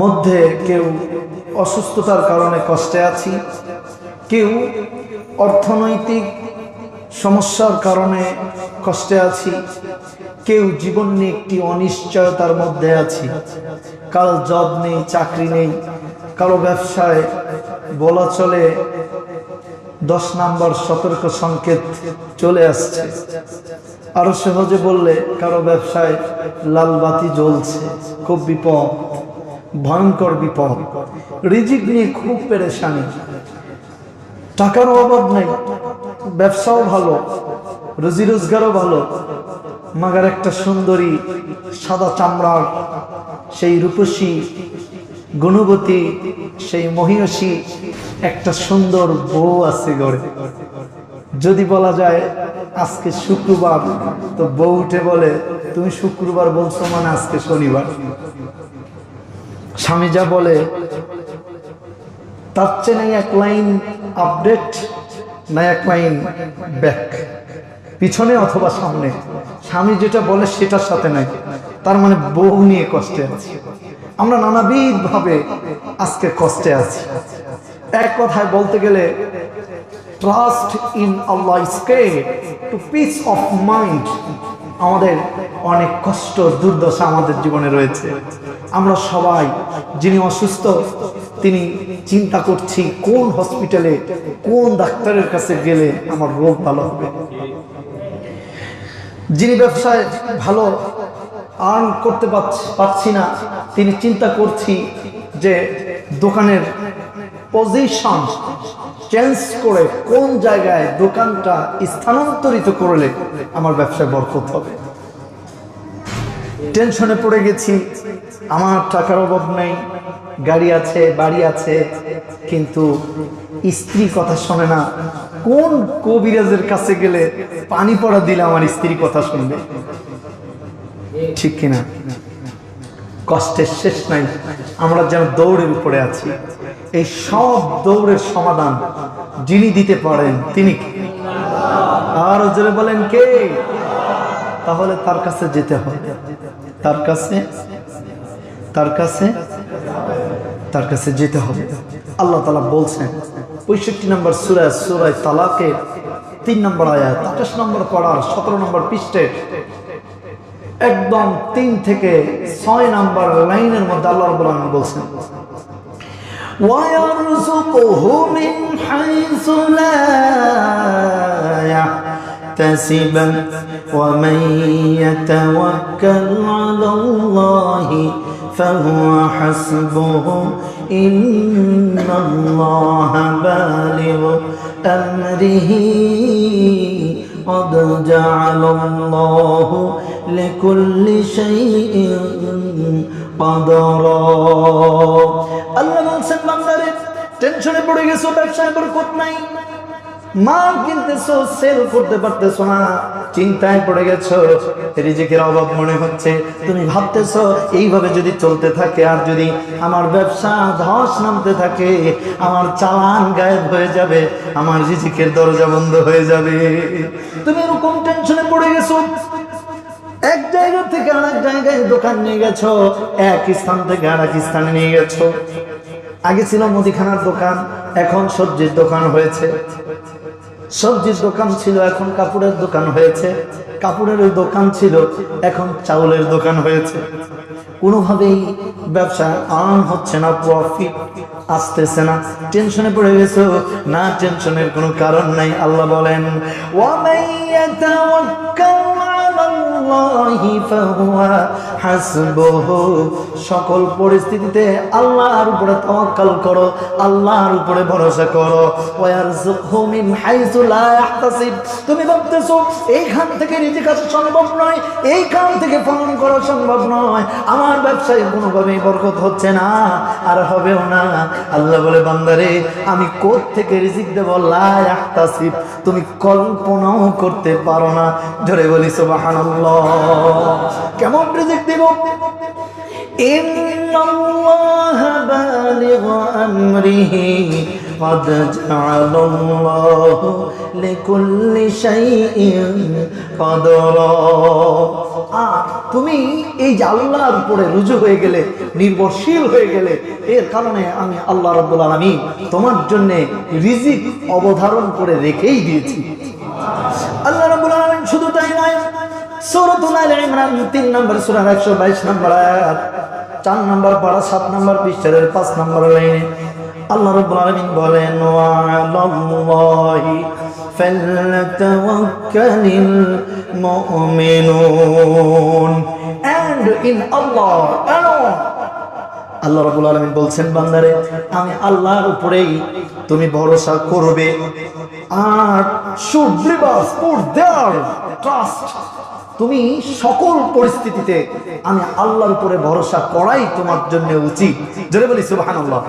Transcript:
মধ্যে কেউ অসুস্থতার কারণে কষ্টে আছি, কেউ অর্থনৈতিক সমস্যার কারণে কষ্টে আছি, কেউ জীবন নিয়ে একটি অনিশ্চয়তার মধ্যে আছি। কারও জব নেই, চাকরি নেই, কারও ব্যবসায় বলা চলে দশ নাম্বার সতর্ক সংকেত চলে আসছে। আরও সহজে বললে কারও ব্যবসায় লাল বাতি জ্বলছে, খুব বিপদ। ভয়ঙ্কর বিপদ। রিজিক নিয়ে খুব পেরেশানি। টাকার অভাব নেই। ব্যবসাও ভালো। রুজি রোজগারও ভালো। মাগার একটা সুন্দরী সাদা চামড়ার সেই রূপসী গুণবতী, সেই মহিষী একটা সুন্দর বউ আছে গড়ে যদি বলা যায় আজকে শুক্রবার, তো বউ উঠে বলে, তুমি শুক্রবার বলছো মানে আজকে শনিবার। স্বামী যা বলে, তার চেয়ে নাই এক লাইন আপডেট না এক লাইন ব্যাক। পিছনে অথবা সামনে। স্বামী যেটা বলে সেটার সাথে নাই। তার মানে বউ নিয়ে কষ্টে আছি। আমরা নানাবিধ ভাবে আজকে কষ্টে আছি। এক কথায় বলতে গেলে ট্রাস্ট ইন আল্লাহ স্কে টু পিস অফ মাইন্ড আমাদের অনেক কষ্ট, দুর্দশা আমাদের জীবনে রয়েছে। আমরা সবাই যিনি অসুস্থ, তিনি চিন্তা করছি কোন হসপিটালে কোন ডাক্তারের কাছে গেলে আমার রোগ ভালো হবে। যিনি ব্যবসায় ভালো আর্ন করতে পারছি- না, তিনি চিন্তা করছি যে দোকানের পজিশন চেঞ্জ করে কোন জায়গায় দোকানটা স্থানান্তরিত করলে আমার ব্যবসায় বরকত হবে। টেনশনে পড়ে গেছি। আমার টাকার অভাব নেই, গাড়ি আছে, বাড়ি আছে, কিন্তু স্ত্রী কথা শোনে না। কোন কবিরাজের কাছে গেলে পানি পড়া দিলে আমার স্ত্রী কথা শুনবে? ঠিক কিনা? কষ্টের শেষ নাই। আমরা যেন দৌড়ের উপরে আছি। এই সব দৌড়ের সমাধান যিনি দিতে পারেন, তিনি? আরও জোরে বলেন কে? তাহলে তার কাছে যেতে হবে। তার কাছে তার কাছে তার কাছে যেতে হবে আল্লাহ তালা বলছেন পঁয়ষট্টি নম্বর সুরায় সুরায় তালাকে তিন নম্বর আয়াত আঠাশ নম্বর পড়ার সতেরো নম্বর পৃষ্ঠে একদম তিন থেকে ছয় নম্বর লাইনের মধ্যে আল্লাহ রব্বুল আলামিন বলছেন ويرزقه من حيث لا يحتسب ومن يتوكل على الله فهو حسبه إن الله بالغ أمره قد جعل الله لكل شيء قدرا আল্লাহ বলছেন বান্দারে টেনশনে পড়ে গেছো ব্যবসায় বরকত নাই মাল কিনতেছো সেল করতে পারতেছো না। চিন্তায় পড়ে গেছো, রিজিকের অভাব মনে হচ্ছে। তুমি ভাবতেছো, এইভাবে যদি চলতে থাকে, আর যদি আমার ব্যবসা ধস নামতে থাকে, আমার চালান গায়েব হয়ে যাবে, আমার রিজিকের দরজা বন্ধ হয়ে যাবে। তুমি এরকম টেনশনে পড়ে গেছো। এক জায়গা থেকে আরেক জায়গায় দোকান নিয়ে গেছো, এক স্থান থেকে আরেক স্থানে নিয়ে গেছো। আগে ছিল মুদিখানার দোকান এখন সবজির দোকান হয়েছে। সবজির দোকান ছিল, এখন কাপড়ের দোকান হয়েছে। কাপড়ের দোকান ছিল, এখন চাউলের দোকান হয়েছে। কোনোভাবেই ব্যবসা আরাম হচ্ছে না প্রফিট আসতেছে না। টেনশনে পড়ে গেছ? না টেনশনের কোনো কারণ নাই, আল্লাহ বলেন ওয়ামাইয়াতাওয়াক্কাল সকল পরিস্থিতিতে আল্লাহর উপরে তাওয়াক্কাল করো, আল্লাহর উপরে ভরসা করো। মিন হাইসু লা তুমি ভাবতেছো, এইখান থেকে রিজিক আসা সম্ভব নয়, এইখান থেকে ফলন করা সম্ভব নয়। আমার ব্যবসায় কোনোভাবেই বরকত হচ্ছে না, আর হবেও না। আল্লাহ বলে, বান্দারে, আমি কোথ থেকে রিজিক দেব? লা ইয়াহতাসিব তুমি কল্পনাও করতে পারো না। জোরে বলি, সুবহানাল্লাহ। কেমন রিজিক দেব إن الله بالغ أمره قد جعل الله لكل شيء قدرا আর তুমি এই যে আল্লাহর উপরে রুজু হয়ে গেলে নির্ভরশীল হয়ে গেলে এর কারণে আমি আল্লাহ রব্বুল আলমী তোমার জন্য রিজিক অবধারণ করে রেখেই দিয়েছি আল্লাহ রাব্বুল আলামিন শুধু তাই নয় সূরাতুল আলে ইমরান 3 নম্বর সূরা 122 নম্বর আয়াত 4 নম্বর পারা 7 নম্বর পৃষ্ঠার 5 নম্বর লাইনে আল্লাহ রাব্বুল আলামিন বলেন ওয়া ফালতাওয়াক্কালিল মুমিনুন। And in Allah alone Allah রাবুল আলমিন বলছেন, বান্দারে, আমি আল্লাহর উপরেই তুমি ভরসা করবে। আর শুড দেয়ার, ট্রাস্ট তুমি সকল পরিস্থিতিতে আমি আল্লাহর উপরে ভরসা করাই তোমার জন্য উচিত। জোরে বলি সুবহানাল্লাহ।